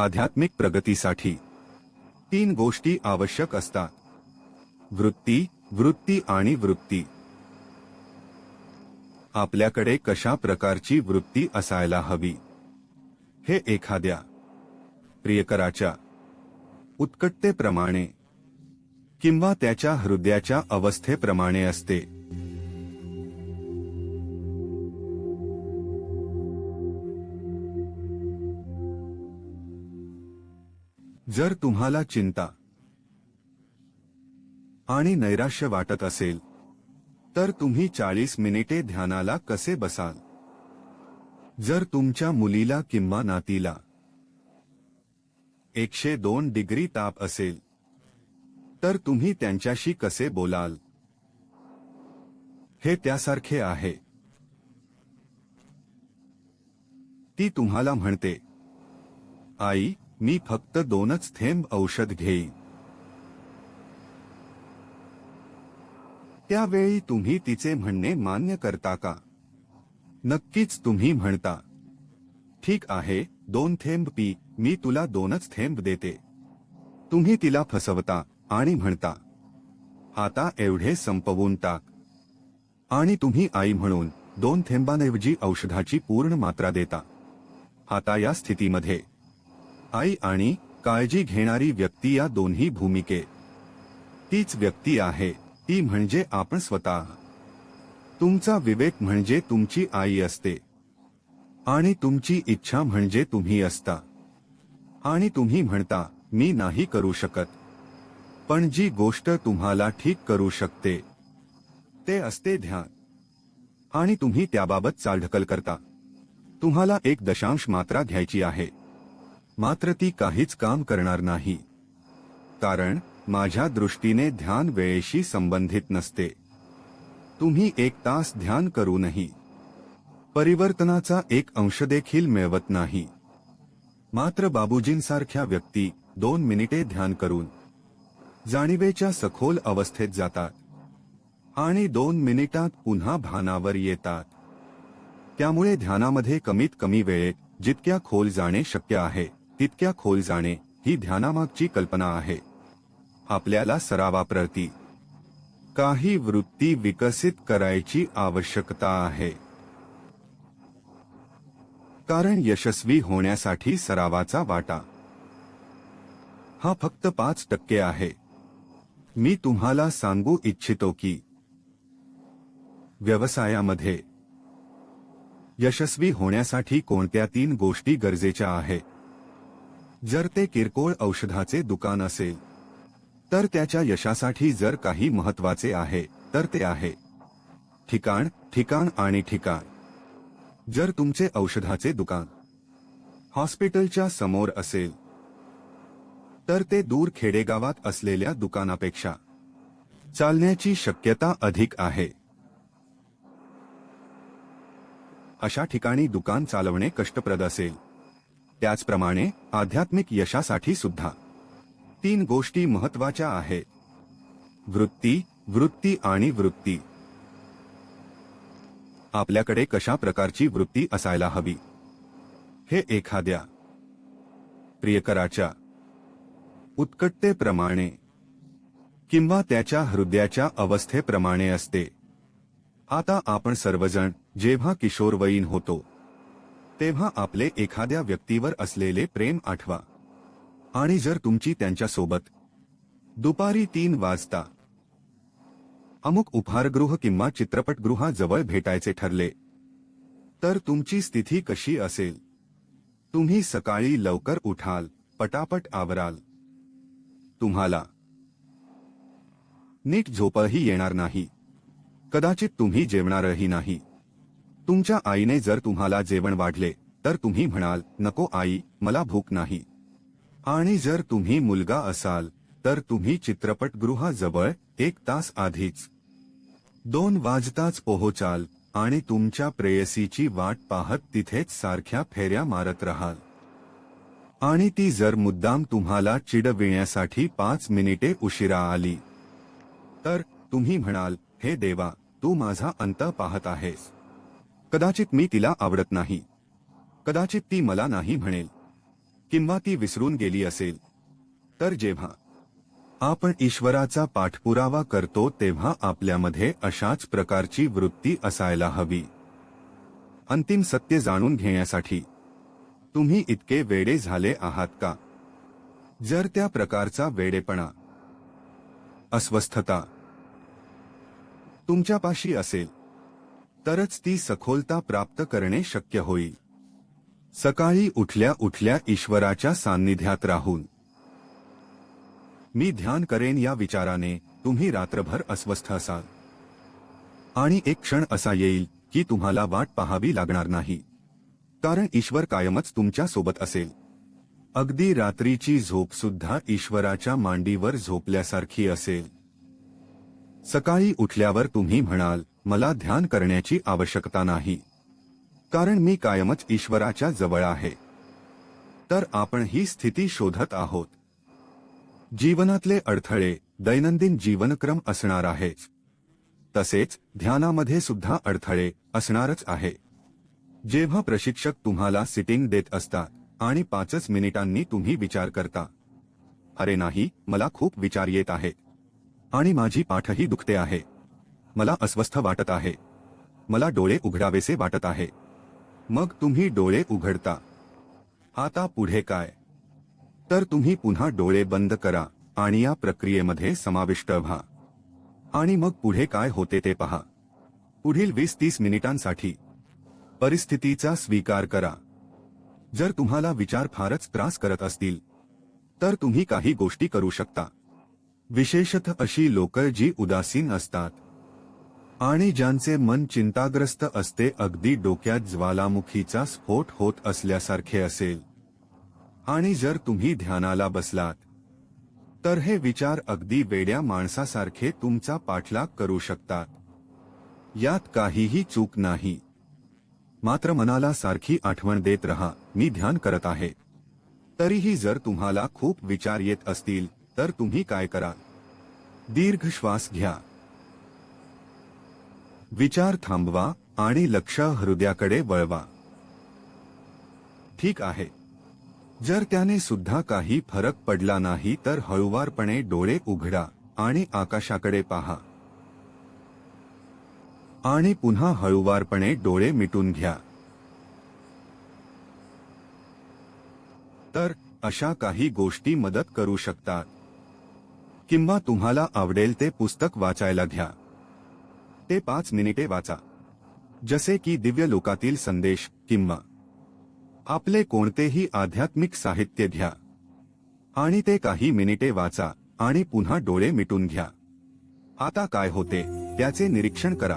आध्यात्मिक प्रगतीसाठी. तीन गोष्टी आवश्यक असतात. वृत्ती वृत्ती आणि वृत्ती. आपल्याकडे कशा प्रकारची वृत्ती असायला हवी? हे एखाद्या प्रियकराच्या उत्कटतेप्रमाणे किंवा त्याच्या हृदयाच्या अवस्थेप्रमाणे असते. जर तुम्हाला चिंता आणि नैराश्य वाटत असेल तर तुम्ही चाळीस मिनिटे ध्यानाला कसे बसाल? जर तुमच्या मुलीला किंवा नातीला एकशे दोन डिग्री ताप असेल तर तुम्ही त्यांच्याशी कसे बोलाल? हे त्यासारखे आहे. ती तुम्हाला म्हणते आई मी फक्त दोनच थेंब औषध घेईन. त्यावेळी तुम्ही तिचे म्हणणे मान्य करता का? नक्कीच तुम्ही म्हणता. ठीक आहे दोन थेंब पी मी तुला दोनच थेंब देते. तुम्ही तिला फसवता आणि म्हणता आता एवढे संपवून टाक. आणि तुम्ही आई म्हणून दोन थेंबांऐवजी औषधाची पूर्ण मात्रा देता. आता या स्थितीमध्ये आई आणि काळजी घेणारी व्यक्ती या दोन्ही भूमिके. तीच व्यक्ती आहे ती म्हणजे आपण स्वतः. तुमचा विवेक म्हणजे तुमची आई असते. आणि तुमची इच्छा म्हणजे तुम्ही असता. आणि तुम्ही म्हणता मी नाही करू शकत. पण जी गोष्ट तुम्हाला ठीक करू शकते ते असते ध्यान. आणि तुम्ही त्याबाबत चालढकल करता. तुम्हाला एक दशांश मात्रा घ्यायची आहे. मात्र ती काहीच काम करणार नाही. कारण माझ्या दृष्टीने ध्यान वेळेशी संबंधित नसते. तुम्ही एक तास ध्यान करूनही परिवर्तनाचा एक अंश देखील मिळवत नाही. मात्र बाबूजींसारख्या व्यक्ती दोन मिनिटे ध्यान करून जाणीवेच्या सखोल अवस्थेत जातात आणि दोन मिनिटात पुन्हा भानावर येतात. त्यामुळे ध्यानामध्ये कमीत कमी वेळेत जितक्या खोल जाणे शक्य आहे. तितक्या खोल जाणे ही ध्यानामागची कल्पना आहे. आपल्याला सरावाप्रती काही वृत्ती विकसित करायची आवश्यकता आहे. कारण यशस्वी होण्यासाठी सरावाचा वाटा हा फक्त पाच टक्के आहे. मी तुम्हाला सांगू इच्छितो की व्यवसायामध्ये यशस्वी होण्यासाठी कोणत्या तीन गोष्टी गरजेच्या आहेत जर ते किरकोळ औषधाचे दुकान असेल तर त्याच्या यशासाठी जर काही महत्त्वाचे आहे तर ते आहे. ठिकाण ठिकाण आणि ठिकाण. जर तुमचे औषधाचे दुकान हॉस्पिटलच्या समोर असेल तर ते दूर खेडेगावात असलेल्या दुकानापेक्षा चालण्याची शक्यता अधिक आहे. अशा ठिकाणी दुकान चालवणे कष्टप्रद असेल. त्याचप्रमाणे आध्यात्मिक यशासाठी सुद्धा. तीन गोष्टी महत्त्वाच्या आहेत. वृत्ती वृत्ती आणि वृत्ती. आपल्याकडे कशा प्रकारची वृत्ती असायला हवी? हे एखाद्या प्रियकराच्या उत्कटतेप्रमाणे किंवा त्याच्या हृदयाच्या अवस्थेप्रमाणे असते. आता आपण सर्वजण जेव्हा किशोरवयीन होतो तेव्हा आपले एखाद्या व्यक्तीवर असलेले प्रेम आठवा. आणि जर तुमची त्यांच्यासोबत. दुपारी तीन वाजता. अमुक उपहारगृह किंवा चित्रपटगृहाजवळ भेटायचे ठरले. तर तुमची स्थिती कशी असेल? तुम्ही सकाळी लवकर उठाल पटापट आवराल. तुम्हाला. नीट झोपही येणार नाही. कदाचित तुम्ही जेवणारही नाही. तुमच्या आईने जर तुम्हाला जेवण वाढले तर तुम्ही म्हणाल नको आई मला भूक नाही. आणि जर तुम्ही मुलगा असाल तर तुम्ही चित्रपटगृहाजवळ एक तास आधीच दोन वाजताच पोहोचाल आणि तुमच्या प्रेयसीची वाट पाहत तिथेच सारख्या फेऱ्या मारत राहाल. आणि ती जर मुद्दाम तुम्हाला चिडविण्यासाठी पाच मिनिटे उशिरा आली तर तुम्ही म्हणाल हे देवा तू माझा अंत पाहत आहेस. कदाचित मी तिला आवडत नाही. कदाचित ती मला नाही म्हणेल. किंवा ती विसरून गेली असेल. तर जेव्हा आपण ईश्वराचा पाठपुरावा करतो तेव्हा आपल्यामध्ये अशाच प्रकारची वृत्ती असायला हवी. अंतिम सत्य जाणून घेण्यासाठी तुम्ही इतके वेडे झाले आहात का? जर त्या प्रकारचा वेडेपणा अस्वस्थता तुमच्यापाशी असेल तरच ती सखोलता प्राप्त करणे शक्य होईल सकाळी उठल्या उठल्या ईश्वराच्या सान्निध्यात राहून. मी ध्यान करेन या विचाराने तुम्ही रात्रभर अस्वस्थ असाल. आणि एक क्षण असा येईल की तुम्हाला वाट पाहावी लागणार नाही. कारण ईश्वर कायमच तुमच्यासोबत असेल. अगदी रात्रीची झोप सुद्धा ईश्वराच्या मांडीवर झोपल्यासारखी असेल. सकाळी उठल्यावर तुम्ही म्हणाल मला ध्यान करण्याची आवश्यकता नाही. कारण मी कायमच ईश्वराच्या जवळ आहे. तर आपण ही स्थिती शोधत आहोत. जीवनातले अडथळे दैनंदिन जीवनक्रम असणार आहेच. तसेच ध्यानामध्ये सुद्धा अडथळे असणारच आहे. जेव्हा प्रशिक्षक तुम्हाला सिटिंग देत असतात आणि पाचच मिनिटांनी तुम्ही विचार करता. अरे नाही मला खूप विचार येत आहे आणि माझी पाठही दुखते आहे. मला अस्वस्थ वाटत आहे. मला डोळे उघडावेसे वाटत आहे. मग तुम्ही डोळे उघडता. आता पुढे काय? तर तुम्ही पुन्हा डोळे बंद करा आणि या प्रक्रियेमध्ये समाविष्ट व्हा. आणि मग पुढे काय होते ते पहा. पुढील वीस तीस मिनिटांसाठी परिस्थितीचा स्वीकार करा. जर तुम्हाला विचार फारच त्रास करत असतील तर तुम्ही काही गोष्टी करू शकता. विशेषतः अशी लोक जी उदासीन असतात. आणि ज्यांचे मन चिंताग्रस्त असते अगदी डोक्यात ज्वालामुखीचा स्फोट होत असल्यासारखे असेल. आणि जर तुम्ही ध्यानाला बसलात तर हे विचार अगदी वेड्या माणसासारखे तुमचा पाठलाग करू शकतात. यात काहीही चूक नाही. मात्र मनाला सारखी आठवण देत रहा मी ध्यान करत आहे. तरीही जर तुम्हाला खूप विचार येत असतील तर तुम्ही काय करा दीर्घ श्वास घ्या. विचार थांबवा आणि लक्ष हृदयाकडे वळवा. ठीक आहे. जर त्याने सुद्धा काही फरक पडला नाही तर हळुवारपणे डोळे उघडा आणि आकाशाकडे पहा. आणि पुन्हा हळुवारपणे डोळे मिटून घ्या. तर अशा काही गोष्टी मदत करू शकतात. किंवा तुम्हाला आवडेल ते पुस्तक वाचायला घ्या. ते पाच मिनिटे वाचा. जसे की दिव्य लोकातील संदेश किंवा आपले कोणतेही आध्यात्मिक साहित्य घ्या. आणि ते काही मिनिटे वाचा आणि पुन्हा डोळे मिटून घ्या. आता काय होते त्याचे निरीक्षण करा.